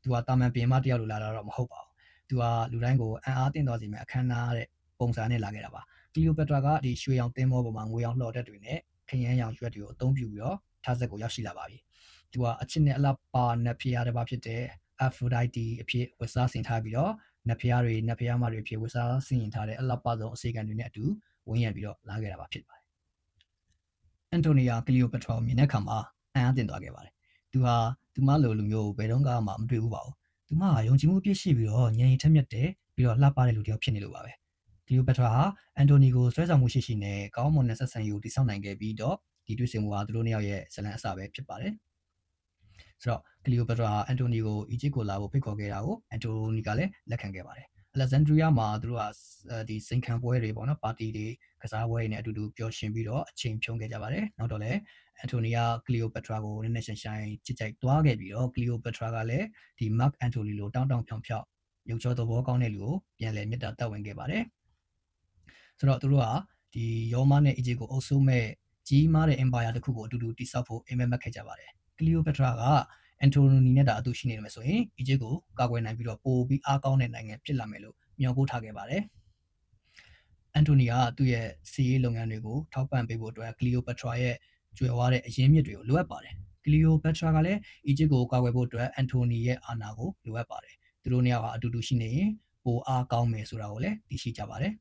သူကတာမန်ပြင်မတယောက်လိုလာတာတော့မဟုတ်ပါဘူး။သူကလူတိုင်းကိုအံ့အားသင့်သွားစေမယ့်အခမ်းအနားတဲ့ပုံစံနဲ့လာခဲ့တာပါ။ကလီယိုပက်ထရာကဒီရွှေရောင်သင်းမောပေါ်မှာငွေရောင်လှော်တက်တွေနဲ့ခရမ်းရောင်ရွက်တွေကိုအသုံးပြုပြီးတော့ထားစစ်ကိုရောက်ရှိလာပါပြီ။သူကအချစ်နဲ့အလားပါနက်ဖျားတစ်ပါးဖြစ်တဲ့ Aphrodite အဖြစ်ဝတ်စားဆင်ထားပြီးတော့နတ်ဖျားတွေနတ်ဖျားမတွေဖြစ်ဝတ်စားဆင်ရင်ထားတဲ့အလှပဆုံးအစီအကံတွေနဲ့အတူ ဝန်းရံပြီးတော့လာခဲ့တာပါဖြစ်ပါတယ်။အန်တိုနီယာကလီယိုပက်ထရာမြင်တဲ့အခါမှာအံ့အားသင့်သွားခဲ့ပါတယ်။သူဟာသူမလိုလူမျိုးဘယ်တော့မှမတွေ့ဘူးပါဘူး။သူမဟာယုံကြည်မှုပြည့်ရှိပြီးတော့ဉာဏ်ရည်ထက်မြက်တဲ့ပြီးတော့လှပတဲ့လူတစ်ယောက်ဖြစ်နေလို့ပါပဲ။ကလီယိုပက်ထရာဟာအန်တိုနီကိုဆွဲဆောင်မှုရှိရှိနဲ့ကောင်းမွန်တဲ့ဆက်ဆံရေးကိုတည်ဆောက်နိုင်ခဲ့ပြီးတော့ဒီတွေ့ဆုံမှုဟာသူတို့နှစ်ယောက်ရဲ့ဇလံအစပဲဖြစ်ပါတယ်။ဆိုတော့ကလီယိုပက်ထရာအန်တိုနီကိုအီဂျစ်ကိုလာဖို့ဖိတ်ခေါ်ခဲ့တာကိုအန်တိုနီကလည်းလက်ခံခဲ့ပါတယ်။ Alexandria မှာသူတို့ကဒီစိန်ခံပွဲတွေပေါ့နော်ပါတီတွေကစားပွဲတွေနဲ့အတူတူပျော်ရွှင်ပြီးတော့အချိန်ဖြုံးခဲ့ကြပါတယ်။နောက်တော့လည်းအန်တိုနီကကလီယိုပက်ထရာကိုနည်းနည်းရှိုင်ရှိုင်ချစ်ကြိုက်သွားခဲ့ပြီးတော့ကလီယိုပက်ထရာကလည်းဒီ Mark Antony လိုတောင်းတောင်းဖြောင်ဖြောက်ရုပ်ချောသဘောကောင်းတဲ့လူကိုပြန်လည်မေတ္တာတက်ဝင်ခဲ့ပါတယ်။ဆိုတော့သူတို့ကဒီယောမနဲ့အီဂျစ်ကိုအုပ်စိုးမဲ့ကြီးမားတဲ့ empire တစ်ခုကိုအတူတူတည်ဆောက်ဖို့အိမ်မက်မက်ခဲ့ကြပါတယ်။ကလီယိုပက်ထရာက အန်တိုနီနဲ့တာအတူရှိနေတယ်ဆိုရင်အီဂျစ်ကိုကာကွယ်နိုင်ပြီးတော့ပိုပြီးအားကောင်းတဲ့နိုင်ငံဖြစ်လာမယ်လို့မျှော်ပို့ထားခဲ့ပါတယ်။အန်တိုနီကသူ့ရဲ့စီးရေးလုပ်ငန်းတွေကိုထောက်ပံ့ပေးဖို့အတွက်ကလီယိုပက်ထရာရဲ့ကျွယ်ဝတဲ့အရင်းမြစ်တွေကိုလိုအပ်ပါတယ်။ကလီယိုပက်ထရာကလည်းအီဂျစ်ကိုကာကွယ်ဖို့အတွက်အန်တိုနီရဲ့အာဏာကိုလိုအပ်ပါတယ်။သူတို့နှစ်ယောက်ဟာအတူတူရှိနေရင်ပိုအားကောင်းမယ်ဆိုတာကိုလည်းသိရှိကြပါတယ်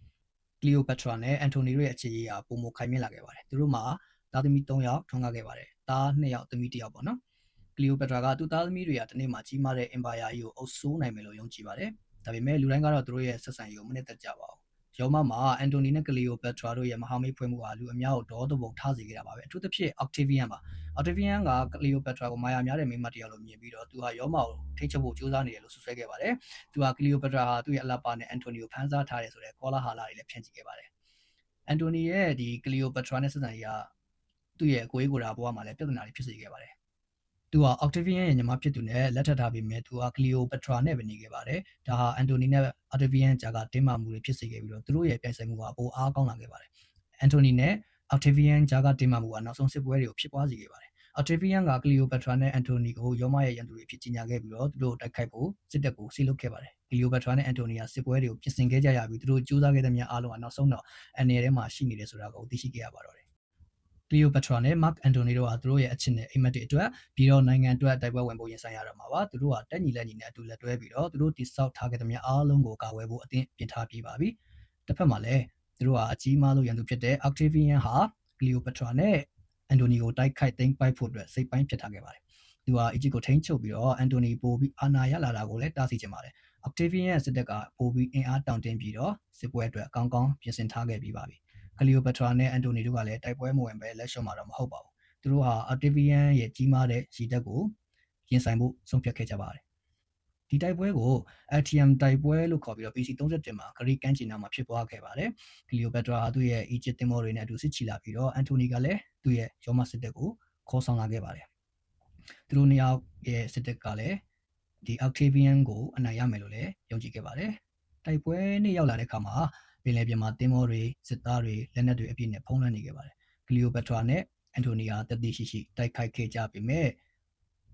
။ကလီယိုပက်ထရာနဲ့အန်တိုနီတို့ရဲ့အခြေရေးဟာပုံမခိုင်မြဲလာခဲ့ပါတယ်။သူတို့မှာသားသမီး3ယောက်ထွန်းကားခဲ့ပါတယ်။သား2ယောက်သမီး1ယောက်ပေါ့နော်။ ကလီယိုပက်ထရာကသူ့သားသမီးတွေကတနေ့မှကြီးမားတဲ့ empire ကြီးကိုအုပ်စိုးနိုင်မယ်လို့ယုံကြည်ပါတယ်။ဒါပေမဲ့လူတိုင်းကတော့သူတို့ရဲ့ဆက်ဆံရေးကိုမနစ်သက်ကြပါဘူး။ရောမမှာအန်တိုနီနဲ့ကလီယိုပက်ထရာတို့ရဲ့မဟာမိတ်ဖွဲ့မှုဟာလူအများကိုဒေါသဘုံထားစေခဲ့တာပါပဲ။အထူးသဖြင့် Octavian ပါ။ Octavian ကကလီယိုပက်ထရာကိုမာယာများတဲ့မိန်းမတစ်ယောက်လိုမြင်ပြီးတော့သူဟာရောမကိုထိချုပ်ဖို့ကြိုးစားနေတယ်လို့ဆွဆွဲခဲ့ပါတယ်။သူဟာကလီယိုပက်ထရာဟာသူ့ရဲ့အလပါနဲ့အန်တိုနီကိုဖမ်းစားထားတယ်ဆိုတဲ့ကောလာဟာလာတွေလည်းဖြန့်ချိခဲ့ပါတယ်။အန်တိုနီရဲ့ဒီကလီယိုပက်ထရာနဲ့ဆက်ဆံရေးကသူ့ရဲ့ကိုယ်ကိုယ်တာဘဝမှာလည်းပြဿနာတွေဖြစ်စေခဲ့ပါတယ်။ သူက Octavian ရဲ့ညီမဖြစ်သူနဲ့လက်ထပ်ထားပြီးမြဲသူက Cleopatra နဲ့ပဲနေခဲ့ပါတယ်။ဒါဟာ Antony နဲ့ Octavian ကြားကတင်းမာမှုတွေဖြစ်စေခဲ့ပြီးတော့သူတို့ရဲ့ပြိုင်ဆိုင်မှုကပိုအားကောင်းလာခဲ့ပါတယ်။ Antony နဲ့ Octavian ကြားကတင်းမာမှုကနောက်ဆုံးစစ်ပွဲတွေကိုဖြစ်ပွားစေခဲ့ပါတယ်။ Octavian က Cleopatra နဲ့ Antony ကိုရောမရဲ့ရန်သူတွေဖြစ်ကြီးညာခဲ့ပြီးတော့သူတို့တိုက်ခိုက်ဖို့စစ်တပ်ကိုဆီလုပ်ခဲ့ပါတယ်။ Cleopatra နဲ့ Antony ကစစ်ပွဲတွေကိုပြင်ဆင်ခဲ့ကြရပြီးသူတို့ကြိုးစားခဲ့တဲ့များအားလုံးကနောက်ဆုံးတော့အနေထဲမှာရှိနေတယ်ဆိုတာကိုသိရှိခဲ့ရပါတော့တယ်။ Cleopatra နဲ့ Mark Antony တို့ဟာသူတို့ရဲ့အချစ်နဲ့အိမ်မက်တွေအတွက်ပြီးတော့နိုင်ငံအတွက်တိုက်ပွဲဝင်ဖို့ရင်ဆိုင်ရတော့မှာပါသူတို့ဟာတက်ညီလက်ညီနဲ့အတူလက်တွဲပြီးတော့သူတို့တိစောက်ထားခဲ့တဲ့များအားလုံးကိုကာဝယ်ဖို့အသင့်ပြင်ထားပြီးပါပြီတစ်ဖက်မှာလည်းသူတို့ဟာအကြီးမားဆုံးရန်သူဖြစ်တဲ့ Octavian ဟာ Cleopatra နဲ့ Antony ကိုတိုက်ခိုက်သိမ်းပိုက်ဖို့အတွက်စိတ်ပိုင်းဖြစ်ထားခဲ့ပါတယ်သူဟာအီဂျစ်ကိုထိန်းချုပ်ပြီးတော့ Antony ပိုပြီးအာဏာရလာတာကိုလည်းတားဆီးချင်ပါတယ် Octavian ရဲ့စစ်တပ်ကပိုပြီးအင်အားတောင့်တင်းပြီးတော့စစ်ပွဲအတွက်အကောင်းကောင်းပြင်ဆင်ထားခဲ့ပြီးပါပြီ Cleopatra နဲ့ Antony တို့ကလည်းတိုက်ပွဲမဝင်ပဲလက်လျှော့မှာတော့မဟုတ်ပါဘူးသူတို့ဟာ Octavian ရဲ့ကြီးမားတဲ့ရည်တပ်ကိုရင်ဆိုင်ဖို့ဆုံးဖြတ်ခဲ့ကြပါတယ်ဒီတိုက်ပွဲကို Actium တိုက်ပွဲလို့ခေါ်ပြီးတော့ BC 37မှာဂရိကမ်းခြေနားမှာဖြစ်ပွားခဲ့ပါတယ်။ Cleopatra ဟာသူ့ရဲ့ Egypt တင်မောတွေနဲ့အတူစစ်ချီလာပြီးတော့ Antony ကလည်းသူ့ရဲ့ရောမစစ်တပ်ကိုခေါ်ဆောင်လာခဲ့ပါတယ်။သူတို့နှစ်ယောက်ရဲ့စစ်တပ်ကလည်းဒီ Octavian ကိုအနိုင်ရမယ်လို့လည်းယုံကြည်ခဲ့ပါတယ်။တိုက်ပွဲနေ့ရောက်လာတဲ့အခါမှာ ပင်လယ်ပြင်မှာတင်မောတွေစစ်သားတွေလက်နက်တွေအပြည့်နဲ့ဖုံးလွှမ်းနေခဲ့ပါတယ်။ Cleopatra နဲ့ Antony ဟာတတိရှိရှိတိုက်ခိုက်ခဲ့ကြပေမဲ့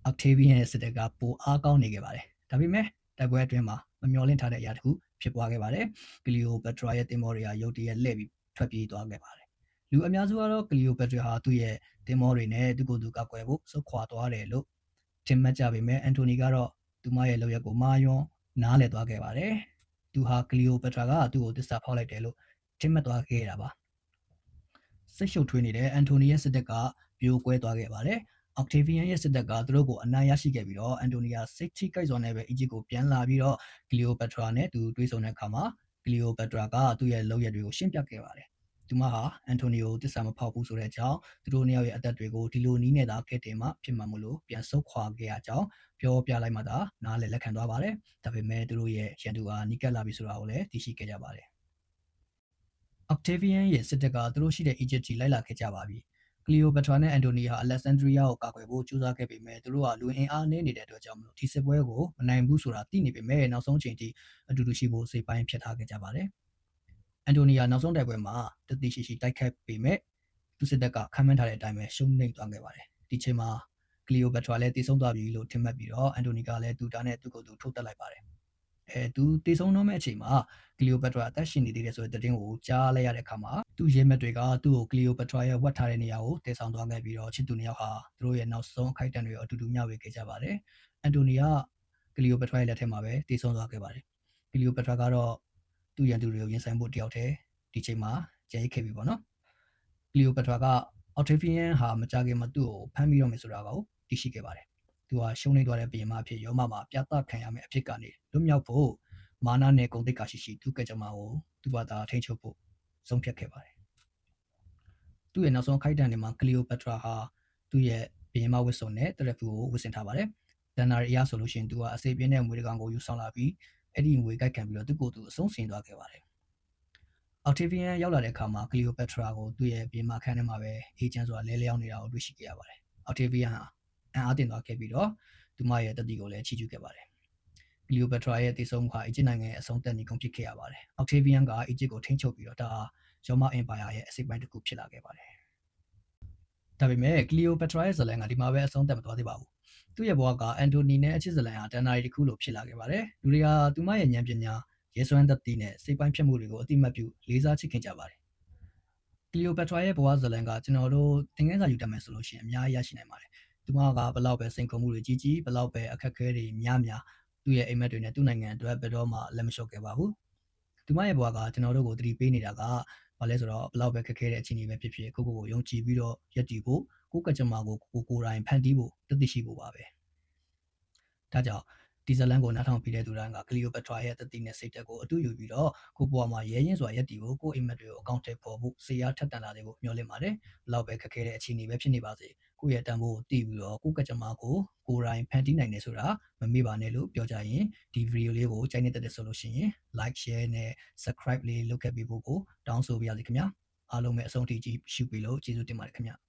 Octavian ရဲ့စစ်တပ်ကပိုအားကောင်းနေခဲ့ပါတယ်။ဒါပေမဲ့တိုက်ပွဲအတွင်းမှာမမျှော်လင့်ထားတဲ့အရာတစ်ခုဖြစ်ပွားခဲ့ပါတယ်။ Cleopatra ရဲ့တင်မောတွေဟာရုတ်တရက်လှည့်ပြီးထွက်ပြေးသွားခဲ့ပါတယ်။လူအများစုကတော့ Cleopatra ဟာသူ့ရဲ့တင်မောတွေနဲ့သူ့ကိုယ်သူကောက်ွယ်ဖို့စုခွာသွားတယ်လို့ထင်မှတ်ကြပေမဲ့ Antony ကတော့သူမရဲ့လောက်ရက်ကိုမာယွန်းနားလည်သွားခဲ့ပါတယ်။ သူဟာ Cleopatra ကသူ့ကိုတစ္ဆာဖောက်လိုက်တယ်လို့ထင်မှတ်သွားခဲ့တာပါ။စိတ်ရှုပ်ထွေးနေတဲ့ Antony ရဲ့စစ်တပ်ကပြိုကွဲသွားခဲ့ပါတယ်။ Octavian ရဲ့စစ်တပ်ကသူတို့ကိုအနိုင်ရရှိခဲ့ပြီးတော့ Antonia စိတ်ထိကြိုက်စွာနဲ့ပဲ Egypt ကိုပြန်လာပြီးတော့ Cleopatra နဲ့သူတွေ့ဆုံတဲ့အခါမှာ Cleopatra ကသူ့ရဲ့လောက်ရက်တွေကိုရှင်းပြခဲ့ပါတယ်။ သူမဟာ Antonio ကိုတစ္ဆာမဖောက်ဘူးဆိုတဲ့အကြောင်းသူတို့နှစ်ယောက်ရဲ့အသက်တွေကိုဒီလိုနီးနဲ့သာကဲတင်မှဖြစ်မှာမလို့ပြန်ဆုတ်ခွာခဲ့ရကြောင်းပြောပြလိုက်မှသာနားလည်လက်ခံသွားပါတယ်။ဒါပေမဲ့သူတို့ရဲ့ရန်သူဟာနီးကပ်လာပြီဆိုတာကိုလည်းသိရှိခဲ့ကြပါတယ်။ Octavian ရဲ့စစ်တပ်ကသူတို့ရှိတဲ့ Egypt ကြီးလိုက်လာခဲ့ကြပါပြီ။ကလီယိုပထရာနဲ့အန်တိုနီဟာအလက်ဆန်ဒရီးယားကိုကာကွယ်ဖို့ကြိုးစားခဲ့ပေမဲ့သူတို့ကလူအင်အားနည်းနေတဲ့အတွက်ကြောင့်မလို့ဒီစစ်ပွဲကိုမနိုင်ဘူးဆိုတာသိနေပေမဲ့နောက်ဆုံးချိန်ထိအတူတူရှိဖို့စိတ်ပိုင်းဖြစ်ထားခဲ့ကြပါတယ်။ အန်တိုနီယာနောက်ဆုံးတိုက်ပွဲမှာတတိရှိရှိတိုက်ခတ်ပေမဲ့သူစစ်တပ်ကခံမှန်းထားတဲ့အတိုင်းပဲရှုံးနိမ့်သွားခဲ့ပါတယ်။ဒီချိန်မှာကလီယိုပထရာလည်းတည်ဆုံးသွားပြီလို့ထင်မှတ်ပြီးတော့အန်တိုနီကလည်းသူတာနဲ့သူ့ကိုယ်သူထုတ်တက်လိုက်ပါတယ်။အဲသူတည်ဆုံးတော့မဲ့အချိန်မှာကလီယိုပထရာအသက်ရှင်နေသေးတယ်ဆိုတဲ့သတင်းကိုကြားလိုက်ရတဲ့အခါမှာသူ့ရဲမက်တွေကသူ့ကိုကလီယိုပထရာရဲ့ဝတ်ထားတဲ့နေရာကိုတည်ဆောင်သွားခဲ့ပြီးတော့ချစ်သူနှစ်ယောက်ဟာသူတို့ရဲ့နောက်ဆုံးအခိုက်အတန့်တွေကိုအတူတူမျှဝေခဲ့ကြပါတယ်။အန်တိုနီကကလီယိုပထရာရဲ့လက်ထက်မှာပဲတည်ဆုံးသွားခဲ့ပါတယ်။ကလီယိုပထရာကတော့ သူ့ရန်သူတွေကိုရင်ဆိုင်ဖို့တယောက်တည်းဒီချိန်မှာကြဲခဲ့ပြီပေါ့နော်။ကလီယိုပထရာကအော်တေဗီယန်ဟာမကြခင်မှာသူ့ကိုဖမ်းပြီးတော့မယ်ဆိုတာကိုသိရှိခဲ့ပါတယ်။သူဟာရှုံးနေသွားတဲ့ပြင်မအဖြစ်ရောမမှာပြသခံရမယ့်အဖြစ်ကနေလွတ်မြောက်ဖို့မာနနဲ့ဂုဏ်သိက္ခာရှိရှိသူကကြမ္မာကိုသူ့ဘာသာထိန်းချုပ်ဖို့ဆုံးဖြတ်ခဲ့ပါတယ်။သူ့ရဲ့နောက်ဆုံးခိုက်တန်တွေမှာကလီယိုပထရာဟာသူ့ရဲ့ဘီရင်မဝစ်စုံနဲ့တရက်ဖူကိုဝစ်ဆင်ထားပါတယ်။ဒန်နာရီအရဆိုလို့ရှိရင်သူကအစေပြင်းတဲ့မွေးတကောင်ကိုယူဆောင်လာပြီး အဲ့ဒီမွေကိုက်ခံပြီးတော့သူ့ကိုယ်သူအဆုံးစင်သွားခဲ့ပါတယ်။အော်တေဗီယန်ရောက်လာတဲ့အခါမှာကလီယိုပထရာကိုသူ့ရဲ့ဘီရင်မခန်းထဲမှာပဲအေဂျင့်ဆိုတာလဲလျောင်းနေတာကိုတွေ့ရှိခဲ့ရပါတယ်။အော်တေဗီယန်ဟာအံ့အားသင့်သွားခဲ့ပြီးတော့သူမရဲ့တတိကိုလည်းချီးကျူးခဲ့ပါတယ်ကလီယိုပထရာရဲ့တည်ဆုံမှုဟာအီဂျစ်နိုင်ငံရဲ့အဆုံးသတ်နေကုန်ဖြစ်ခဲ့ရပါတယ်။အောက်တေဗီယန်ကအီဂျစ်ကိုထိန်းချုပ်ပြီးတော့ဒါရောမအင်ပါယာရဲ့အစိပ်ပိုင်းတစ်ခုဖြစ်လာခဲ့ပါတယ်။ဒါပေမဲ့ကလီယိုပထရာရဲ့ဇလန်ကဒီမှာပဲအဆုံးသတ်မသွားသေးပါဘူး။ သူ့ရဲ့ဘဝကအန်တိုနီနဲ့အချစ်ဇလန်ဟာတန်နာရီတစ်ခုလိုဖြစ်လာခဲ့ပါတယ်။လူတွေကသူမရဲ့ဉာဏ်ပညာရဲစွမ်းသက်တည်နဲ့စိတ်ပိုင်းဖြတ်မှုတွေကိုအတိမတ်ပြုလေးစားချစ်ခင်ကြပါတယ်။ကလီယိုပထရာရဲ့ဘဝဇလန်ကကျွန်တော်တို့သင်ခန်းစာယူတတ်မယ်ဆိုလို့ရှိရင်အများကြီးရရှိနိုင်ပါတယ်။သူမကဘလောက်ပဲစိန်ခေါ်မှုတွေကြီးကြီးဘလောက်ပဲအခက်အခဲတွေများများသူ့ရဲ့အိမ်မက်တွေနဲ့သူ့နိုင်ငံအတွက်ဘယ်တော့မှလက်မလျှော့ခဲ့ပါဘူး။သူမရဲ့ဘဝကကျွန်တော်တို့ကိုသတိပေးနေတာကဘာလဲဆိုတော့ဘလောက်ပဲခက်ခဲတဲ့အခြေအနေပဲဖြစ်ဖြစ်ကိုကိုကိုယုံကြည်ပြီးတော့ယက်တည်ဖို့ ကိုကကြမ္မာကိုကိုကိုတိုင်းဖန်တီးဖို့တသိရှိဖို့ပါပဲ။ဒါကြောင့်ဒီဇလန်ကိုနားထောင်ပြီးတဲ့သူတိုင်းကကလီယိုပထရာရဲ့တတိနဲ့စိတ်တက်ကိုအတူယူပြီးတော့ကိုဘွားမှာရဲရင်စွာယက်တီကိုကိုအိမ်မက်တွေကိုအကောင့်ထဲပေါ်ဖို့စေရထက်တန်လာတဲ့ကိုမျှော်လင့်ပါတယ်။ဘလောက်ပဲခက်ခဲတဲ့အခြေအနေပဲဖြစ်နေပါစေကိုယ့်ရဲ့တန်ဖိုးကိုသိပြီးတော့ကိုယ့်ကကြမ္မာကိုကိုယ်တိုင်ဖန်တီးနိုင်တယ်ဆိုတာမမေ့ပါနဲ့လို့ပြောကြရင်ဒီဗီဒီယိုလေးကိုကြိုက်နေတဲ့တဲ့ဆိုလို့ရှိရင် like share နဲ့ subscribe လေးလုပ်ခဲ့ပေးဖို့ကိုတောင်းဆိုပါရစေခင်ဗျာအားလုံးပဲအဆုံးထိကြည့်ရှုပြီးလို့ကျေးဇူးတင်ပါတယ်ခင်ဗျာ